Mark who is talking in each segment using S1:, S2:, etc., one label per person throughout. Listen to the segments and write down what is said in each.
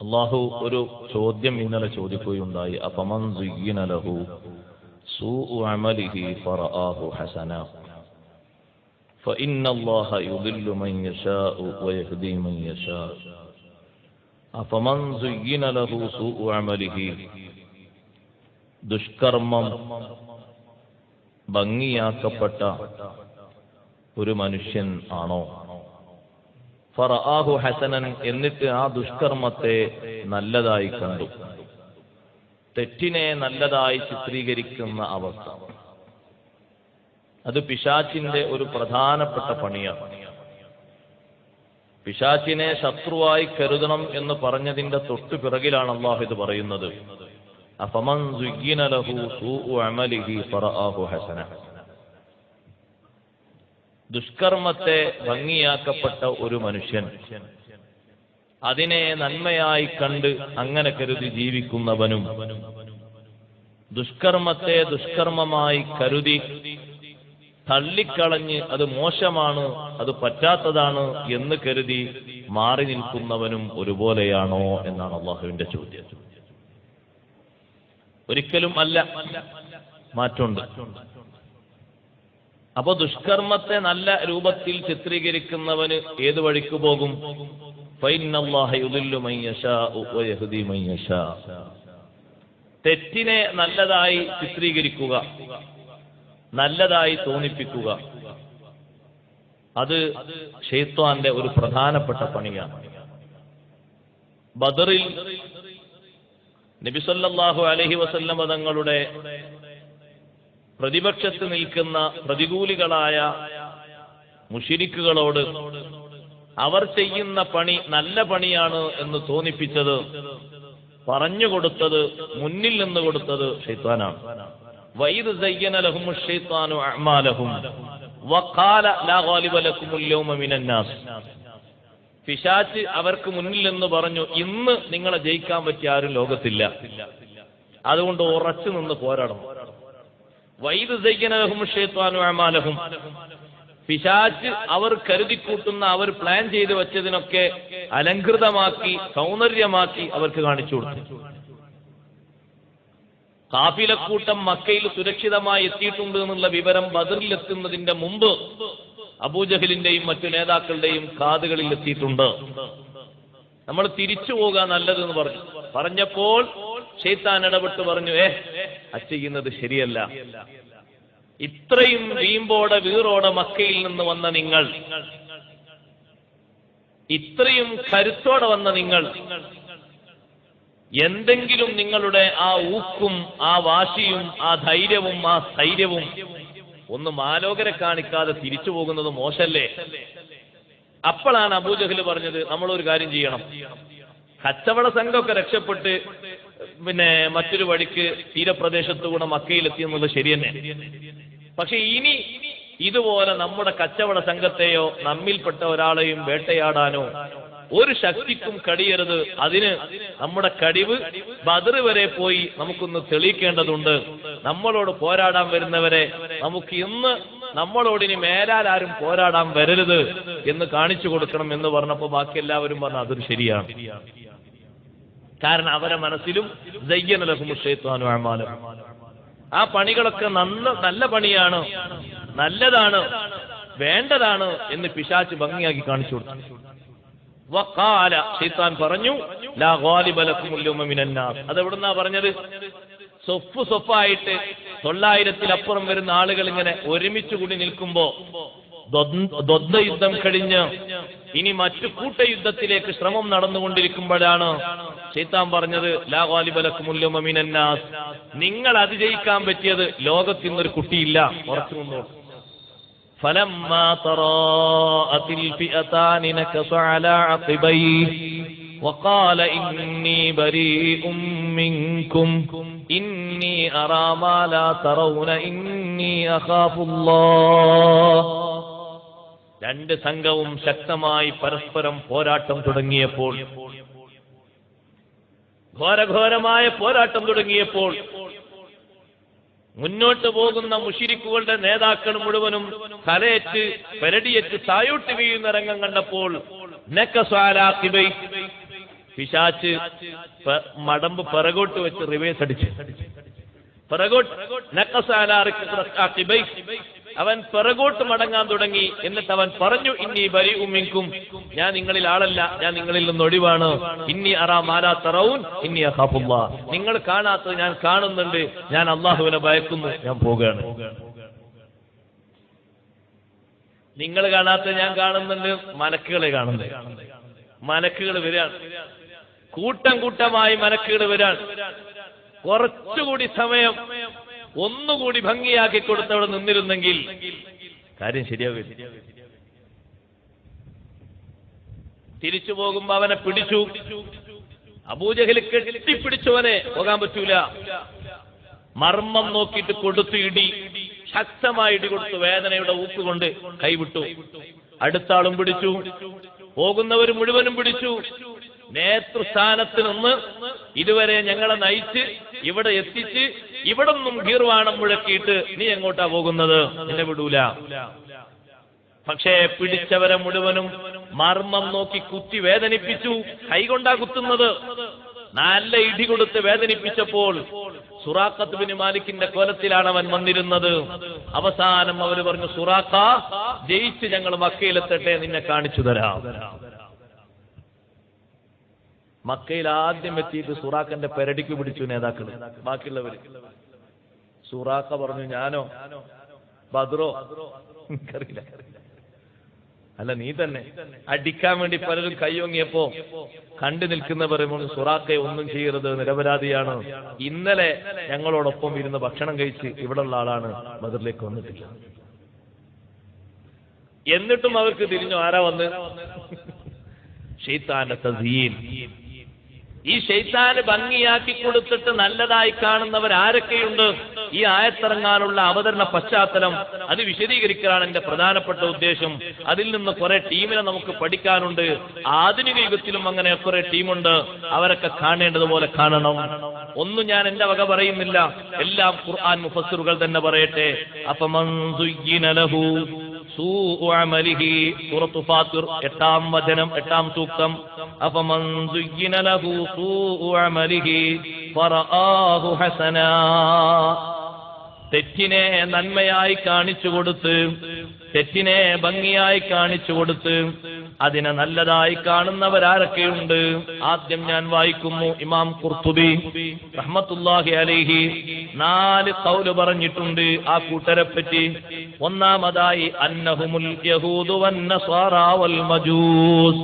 S1: അള്ളാഹു ഒരു ചോദ്യം ഇന്നലെ ചോദിക്കുകയുണ്ടായി അപമൻ സുയ്യിന ലഹു സൂഉ അമലിഹി ഫറആഹു ഹസന فإن الله يضل من يشاء ويهدي من يشاء أفمن زين له سوء عمله ദുഷ്കർമ്മം ഭംഗിയാക്കപ്പെട്ട ഒരു മനുഷ്യൻ ആണോ ഫറആഹു ഹസനൻ എന്നിട്ട് ആ ദുഷ്കർമ്മത്തെ നല്ലതായി കണ്ടു. തെറ്റിനെ നല്ലതായി ചിത്രീകരിക്കുന്ന അവസ്ഥ. അത് പിശാച്ചിന്റെ ഒരു പ്രധാനപ്പെട്ട പണിയാണ്. പിശാച്ചിനെ ശത്രുവായി കരുതണം എന്ന് പറഞ്ഞതിന്റെ തൊട്ടു പിറകിലാണ് അള്ളാഹു ഇത് പറയുന്നത്. അഫമൻ ഹസന. ദുഷ്കർമ്മത്തെ ഭംഗിയാക്കപ്പെട്ട ഒരു മനുഷ്യൻ. അതിനെ നന്മയായി കണ്ട് അങ്ങനെ കരുതി ജീവിക്കുന്നവനും. ദുഷ്കർമ്മത്തെ ദുഷ്കർമ്മമായി കരുതി തള്ളിക്കളഞ്ഞ് അത് മോശമാണ് അത് പറ്റാത്തതാണ് എന്ന് കരുതി മാറി നിൽക്കുന്നവനും ഒരുപോലെയാണോ എന്നാണ് അള്ളാഹുവിന്റെ ചോദ്യം. ഒരിക്കലും അല്ല മാറ്റമുണ്ട്. അപ്പൊ ദുഷ്കർമ്മത്തെ നല്ല രൂപത്തിൽ ചിത്രീകരിക്കുന്നവന് ഏത് വഴിക്ക് പോകും. തെറ്റിനെ നല്ലതായി ചിത്രീകരിക്കുക നല്ലതായി തോന്നിപ്പിക്കുക അത് ഷെയ്ത്വാന്റെ ഒരു പ്രധാനപ്പെട്ട പണിയാണ് ബദറിൽ നബിസല്ലാഹു അലഹി വസല്ലമ തങ്ങളുടെ പ്രതിപക്ഷത്ത് നിൽക്കുന്ന പ്രതികൂലികളായ മുഷിരിക്കുകളോട് അവർ ചെയ്യുന്ന പണി നല്ല പണിയാണ് എന്ന് തോന്നിപ്പിച്ചത് പറഞ്ഞു കൊടുത്തത് മുന്നിൽ നിന്ന് കൊടുത്തത് ഷെയ്ത്താനാണ്. വൈദ് സയ്യന ലഹും ഷെയ്ത്താനു അഹ്മാലഹും വഖാല ലാ ഗാലിബ യൗമ പിശാച്ച് അവർക്ക് മുന്നിൽ നിന്ന് പറഞ്ഞു ഇന്ന് നിങ്ങളെ ജയിക്കാൻ പറ്റിയ ആരും ലോകത്തില്ല. അതുകൊണ്ട് ഉറച്ചു നിന്ന് പോരാടണം. വൈദ് സയ്യനലഹും ഷെയ്ത്താനു അമാലഹും. പിശാച്ച് അവർ കരുതിക്കൂട്ടുന്ന അവർ പ്ലാൻ ചെയ്ത് വെച്ചതിനൊക്കെ അലങ്കൃതമാക്കി സൗന്ദര്യമാക്കി അവർക്ക് കാണിച്ചു കൊടുത്തു. കാഫിലക്കൂട്ടം മക്കയിൽ സുരക്ഷിതമായി എത്തിയിട്ടുണ്ട് എന്നുള്ള വിവരം ബദറിൽ എത്തുന്നതിന്റെ മുമ്പ് അബൂജഹലിന്റെയും മറ്റു നേതാക്കളുടെയും കാതുകളിൽ എത്തിയിട്ടുണ്ട്. നമ്മൾ തിരിച്ചു പോകാൻ നല്ലതെന്ന് പറഞ്ഞു. പറഞ്ഞപ്പോൾ ഷെയ്ത്താൻ ഇടപെട്ട് പറഞ്ഞു ഏ അച്ചെയ്യുന്നത് ശരിയല്ല. ഇത്രയും വീമ്പോടെ വീറോടെ മക്കയിൽ നിന്ന് വന്ന നിങ്ങൾ ഇത്രയും കരുത്തോടെ വന്ന നിങ്ങൾ എന്തെങ്കിലും നിങ്ങളുടെ ആ ഊക്കും ആ വാശിയും ആ ധൈര്യവും ആ സ്ഥൈര്യവും ഒന്നും ആലോകരെ കാണിക്കാതെ തിരിച്ചു പോകുന്നത് മോശല്ലേ? അപ്പോഴാണ് അബൂജഹൽ പറഞ്ഞത് നമ്മളൊരു കാര്യം ചെയ്യണം. കച്ചവട സംഘമൊക്കെ രക്ഷപ്പെട്ട് പിന്നെ മറ്റൊരു വഴിക്ക് തീരപ്രദേശത്തു കൂടെ മക്കയിലെത്തി എന്നുള്ളത് ശരി തന്നെ പക്ഷെ ഇനി ഇതുപോലെ നമ്മുടെ കച്ചവട സംഘത്തെയോ നമ്മിൽപ്പെട്ട ഒരാളെയും വേട്ടയാടാനോ ഒരു ശക്തിക്കും കടിയരുത്. അതിന് നമ്മുടെ കടിവ് ബദർ വരെ പോയി നമുക്കൊന്ന് തെളിയിക്കേണ്ടതുണ്ട്. നമ്മളോട് പോരാടാൻ വരുന്നവരെ നമുക്ക് ഇന്ന് നമ്മളോട് ഇനി മേലാൽ ആരും പോരാടാൻ വരരുത് എന്ന് കാണിച്ചു കൊടുക്കണം എന്ന് പറഞ്ഞപ്പോ ബാക്കി എല്ലാവരും പറഞ്ഞു അതൊരു ശരിയാണ്. കാരണം അവരെ മനസ്സിലും ആ പണികളൊക്കെ നല്ല നല്ല പണിയാണ്. നല്ലതാണ്. വേണ്ടതാണ് എന്ന് പിശാച്ച് ഭംഗിയാക്കി കാണിച്ചു കൊടുത്തു. വക്കാല ഷെയ്ത്താൻ പറഞ്ഞു ലാ അതെവിടുന്നാ പറഞ്ഞത്? സൊഫ് സൊഫായിട്ട് തൊള്ളായിരത്തിലപ്പുറം വരുന്ന ആളുകൾ ഇങ്ങനെ ഒരുമിച്ച് കൂടി നിൽക്കുമ്പോ ദ്വന്ദ് യുദ്ധം കഴിഞ്ഞ് ഇനി മറ്റു കൂട്ടയുദ്ധത്തിലേക്ക് ശ്രമം നടന്നുകൊണ്ടിരിക്കുമ്പോഴാണ് ഷെയ്ത്താൻ പറഞ്ഞത് ലാ ഗാലിബ ലക്കുമുൽ യൗമ മിനന്നാസ് നിങ്ങൾ അതിജയിക്കാൻ പറ്റിയത് ലോകത്തിൽ നിന്നൊരു കുട്ടിയില്ല ഉറച്ചു നിന്നോളൂ فلما تراءت الفئتان نكص على عقبيه وقال إني بريء منكم إني أرى ما لا ترون إني أخاف الله രണ്ട് സംഘവും ശക്തമായി പരസ്പരം പോരാട്ടം തുടങ്ങിയപ്പോൾ ഘോരഘോരമായ പോരാട്ടം തുടങ്ങിയപ്പോൾ മുന്നോട്ട് പോകുന്ന മുഷിരിക്കുകളുടെ നേതാക്കൾ മുഴുവനും തലയേറ്റ് പെരടിയേറ്റ് തായോട്ട് വീഴുന്ന രംഗം കണ്ടപ്പോൾ പിശാച്ച് മടമ്പ് പിറകോട്ട് വെച്ച് റിവേഴ്സ് അടിച്ച് പിറകോട്ട്. അവൻ പിറകോട്ട് മടങ്ങാൻ തുടങ്ങി. എന്നിട്ട് അവൻ പറഞ്ഞു ഇന്നി ബരി ഉമ്മിക്കും ഞാൻ നിങ്ങളിൽ ആളല്ല. ഞാൻ നിങ്ങളിൽ നിന്ന് ഒഴിവാണ്. ഇന്നി അറാ മാലാ തറവും ഇന്നി നിങ്ങൾ കാണാത്തത് ഞാൻ കാണുന്നുണ്ട്. ഞാൻ അള്ളാഹുവിനെ ഭയക്കുന്നു. ഞാൻ പോകുകയാണ് നിങ്ങൾ കാണാത്ത ഞാൻ കാണുന്നുണ്ട്. മലക്കുകളെ കാണുന്നുണ്ട്. മലക്കുകൾ വരാണ് കൂട്ടം കൂട്ടമായി മലക്കുകൾ വരികയാണ് കുറച്ചുകൂടി സമയം ഒന്നുകൂടി ഭംഗിയാക്കി കൊടുത്തവിടെ നിന്നിരുന്നെങ്കിൽ കാര്യം ശരിയാവില്ല. തിരിച്ചു പോകുമ്പോ അവനെ പിടിച്ചു. അബൂജഹൽ കെട്ടിപ്പിടിച്ചവനെ പോകാൻ പറ്റൂല. മർമ്മം നോക്കിയിട്ട് കൊടുത്തു ഇടി. ശക്തമായി ഇടി കൊടുത്തു വേദനയുടെ ഊക്കുകൊണ്ട് കൈവിട്ടു. അടുത്ത ആളും പിടിച്ചു. പോകുന്നവർ മുഴുവനും പിടിച്ചു. നേതൃസ്ഥാനത്ത് നിന്ന് ഇതുവരെ ഞങ്ങളെ നയിച്ച് ഇവിടെ എത്തിച്ച് ഇവിടെ നിന്നും ഗീർവാണം മുഴക്കിയിട്ട് നീ എങ്ങോട്ടാ പോകുന്നത്? നിന്നെ വിടൂല. പക്ഷേ പിടിച്ചവരെ മുഴുവനും മർമ്മം നോക്കി കുത്തി വേദനിപ്പിച്ചു. കൈകൊണ്ടാ കുത്തുന്നത്. നല്ല ഇടി കൊടുത്ത് വേദനിപ്പിച്ചപ്പോൾ സുറാഖത്ത് ബിൻ മാലിക്കിന്റെ കോലത്തിലാണ് അവൻ വന്നിരുന്നത്. അവസാനം അവർ പറഞ്ഞു സുറാഖ ജയിച്ച് ഞങ്ങൾ മക്കയിലെത്തട്ടെ നിന്നെ കാണിച്ചു തരാം. മക്കയിൽ ആദ്യം എത്തിയിട്ട് സുറാഖന്റെ പെരടിക്ക് പിടിച്ചു നേതാക്കൾ ബാക്കിയുള്ളവര്. സുറാഖ പറഞ്ഞു ഞാനോ? ബദ്രോ എനിക്കറിയില്ല. അല്ല നീ തന്നെ. അടിക്കാൻ വേണ്ടി പലരും കൈയൊങ്ങിയപ്പോ കണ്ടു നിൽക്കുന്നവർ സുറാക്കെ ഒന്നും ചെയ്യരുത് നിരപരാധിയാണ്. ഇന്നലെ ഞങ്ങളോടൊപ്പം ഇരുന്ന് ഭക്ഷണം കഴിച്ച് ഇവിടെയുള്ള ആളാണ് ബദറിലേക്ക് വന്നിട്ടില്ല. എന്നിട്ടും അവർക്ക് തിരിഞ്ഞു ആരാ വന്ന്? ഷെയ്ത്താന്റെ തസീൻ. ഈ ശൈത്താൻ ഭംഗിയാക്കി കൊടുത്തിട്ട് നല്ലതായി കാണുന്നവർ ആരൊക്കെയുണ്ട്? ഈ ആയത്തിറങ്ങാനുള്ള അവതരണ പശ്ചാത്തലം അത് വിശദീകരിക്കലാണ് എന്റെ പ്രധാനപ്പെട്ട ഉദ്ദേശം. അതിൽ നിന്ന് കുറെ ടീമിനെ നമുക്ക് പഠിക്കാനുണ്ട്. ആധുനിക യുഗത്തിലും അങ്ങനെ കുറെ ടീമുണ്ട്. അവരൊക്കെ കാണേണ്ടതുപോലെ കാണണം. ഒന്നും ഞാൻ എന്റെ വക പറയുന്നില്ല. എല്ലാം ഖുർആൻ മുഫസ്സിറുകൾ തന്നെ പറയട്ടെ. അഫമൻ സൂറത്തു ഫാത്തിർ എട്ടാം വചനം എട്ടാം സൂക്തം. അഫമൻ സുയ്യിന ലഹു സൂഉ അമലിഹി ഫറആഹു ഹസനാ. തെറ്റിനെ നന്മയായി കാണിച്ചു കൊടുത്ത് തെറ്റിനെ ഭംഗിയായി കാണിച്ചു കൊടുത്ത് അതിനെ നല്ലതായി കാണുന്നവരാരൊക്കെയുണ്ട്? ആദ്യം ഞാൻ വായിക്കുന്നു ഇമാം കുർത്തുബി. റഹ്മത്തുല്ലാഹി അലൈഹി നാല് കൗൽ പറഞ്ഞിട്ടുണ്ട് ആ കൂട്ടരെ പറ്റി ഒന്നാമതായി മജൂസ്.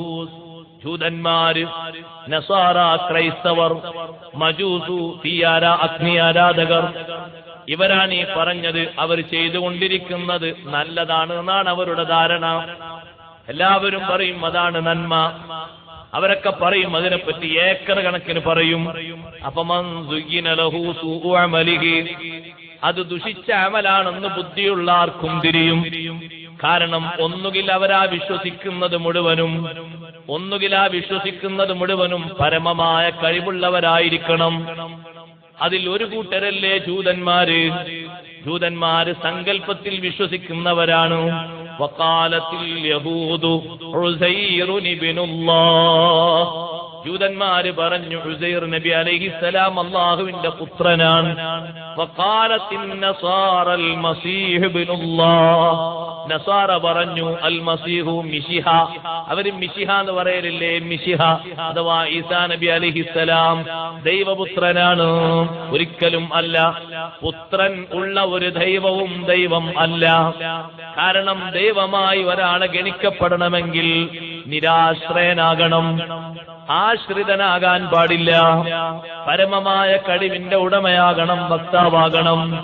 S1: ജൂതന്മാര് നസാറ ക്രൈസ്തവർ മജൂസു തീയാര അഗ്നി ആരാധകർ ഇവരാണ് ഈ പറഞ്ഞത് അവർ ചെയ്തുകൊണ്ടിരിക്കുന്നത് നല്ലതാണ് എന്നാണ് അവരുടെ ധാരണ. എല്ലാവരും പറയും അതാണ് നന്മ. അവരൊക്കെ പറയും അതിനെപ്പറ്റി ഏക്കർ കണക്കിന് പറയും. അപമന്. അത് ദുഷിച്ച അമലാണെന്ന് ബുദ്ധിയുള്ള ആർക്കും തിരിയും. കാരണം ഒന്നുകിൽ അവരാ വിശ്വസിക്കുന്നത് മുഴുവനും ഒന്നുകിൽ ആ വിശ്വസിക്കുന്നത് മുഴുവനും പരമമായ കഴിവുള്ളവരായിരിക്കണം. അതിൽ ഒരു കൂട്ടരല്ലേ ജൂതന്മാര്? ജൂതന്മാര് സങ്കല്പത്തിൽ വിശ്വസിക്കുന്നവരാണ്. വക്കാലത്തിൽ عزير ഉസൈറുൻ الله ജൂതന്മാര് പറഞ്ഞു ഉസൈർ നബി അലൈഹിസ്സലാം അള്ളാഹുവിന്റെ പുത്രനാണ് വക്കാലത്തിൻ നസാറൽ മസീഹ് ഇബ്നുല്ലാഹ്. നസാറ പറഞ്ഞു അൽ മസീഹു മിഷിഹ അവർ മിഷിഹ എന്ന് പറയലില്ലേ? മിഷിഹ അഥവാ ഈസാ നബി അലിഹിസലാം ദൈവപുത്രനാണ്. ഒരിക്കലും അല്ല. പുത്രൻ ഉള്ള ഒരു ദൈവവും ദൈവം അല്ല. കാരണം ദൈവമായി ഒരാളെ ഗണിക്കപ്പെടണമെങ്കിൽ നിരാശ്രയനാകണം. ആശ്രിതനാകാൻ പാടില്ല. പരമമായ കഴിവിന്റെ ഉടമയാകണം വക്താവാകണം.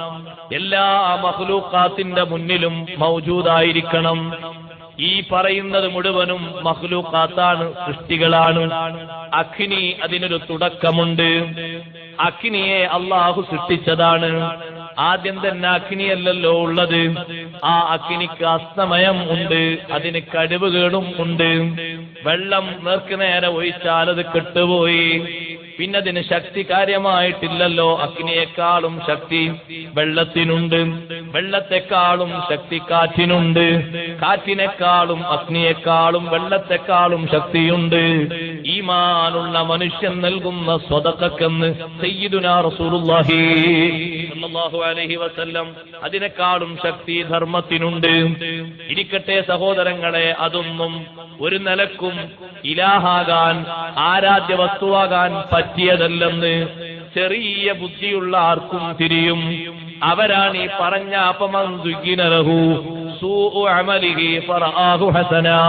S1: എല്ലാ മഹ്ലൂക്കാത്തിന്റെ മുന്നിലും മൗജൂദായിരിക്കണം. ഈ പറയുന്നത് മുഴുവനും മഹ്ലൂക്കാത്താണ് സൃഷ്ടികളാണ്. അഖിനി അതിനൊരു തുടക്കമുണ്ട്. അഖിനിയെ അള്ളാഹു സൃഷ്ടിച്ചതാണ്. ആദ്യം തന്നെ അഗ്നിയല്ലല്ലോ ഉള്ളത്. ആ അഗ്നിക്ക് അസ്തമയം ഉണ്ട്. അതിന് കഴിവുകളും ഉണ്ട്. വെള്ളം നേർക്കുനേരെ ഒഴിച്ചാൽ അത് കെട്ടുപോയി. പിന്നെ അതിന് ശക്തി കാര്യമായിട്ടില്ലല്ലോ. അഗ്നിയെക്കാളും ശക്തി വെള്ളത്തിനുണ്ട്. വെള്ളത്തെക്കാളും ശക്തി കാറ്റിനുണ്ട്. കാറ്റിനെക്കാളും അഗ്നിയെക്കാളും വെള്ളത്തെക്കാളും ശക്തിയുണ്ട്. ഈമാനുള്ള മനുഷ്യൻ നൽകുന്ന സ്വതക്കെന്ന് സയ്യിദുനാ റസൂലുള്ളാഹി സ്വല്ലല്ലാഹു അലൈഹി വസല്ലം അതിനേക്കാളും ശക്തി ധർമ്മത്തിനുണ്ട്. ഇരിക്കട്ടെ സഹോദരങ്ങളെ അതൊന്നും ഒരു നിലക്കും ഇലാഹാകാൻ ആരാധ്യ വസ്തുവാകാൻ പറ്റിയതല്ലെന്ന് ചെറിയ ബുദ്ധിയുള്ള ആർക്കും തിരിയും. അവരാണ് ഈ പറഞ്ഞ അപമന്തുകിനലഹു സൂ അമലിഹി ഫറാഹു ഹസനാ.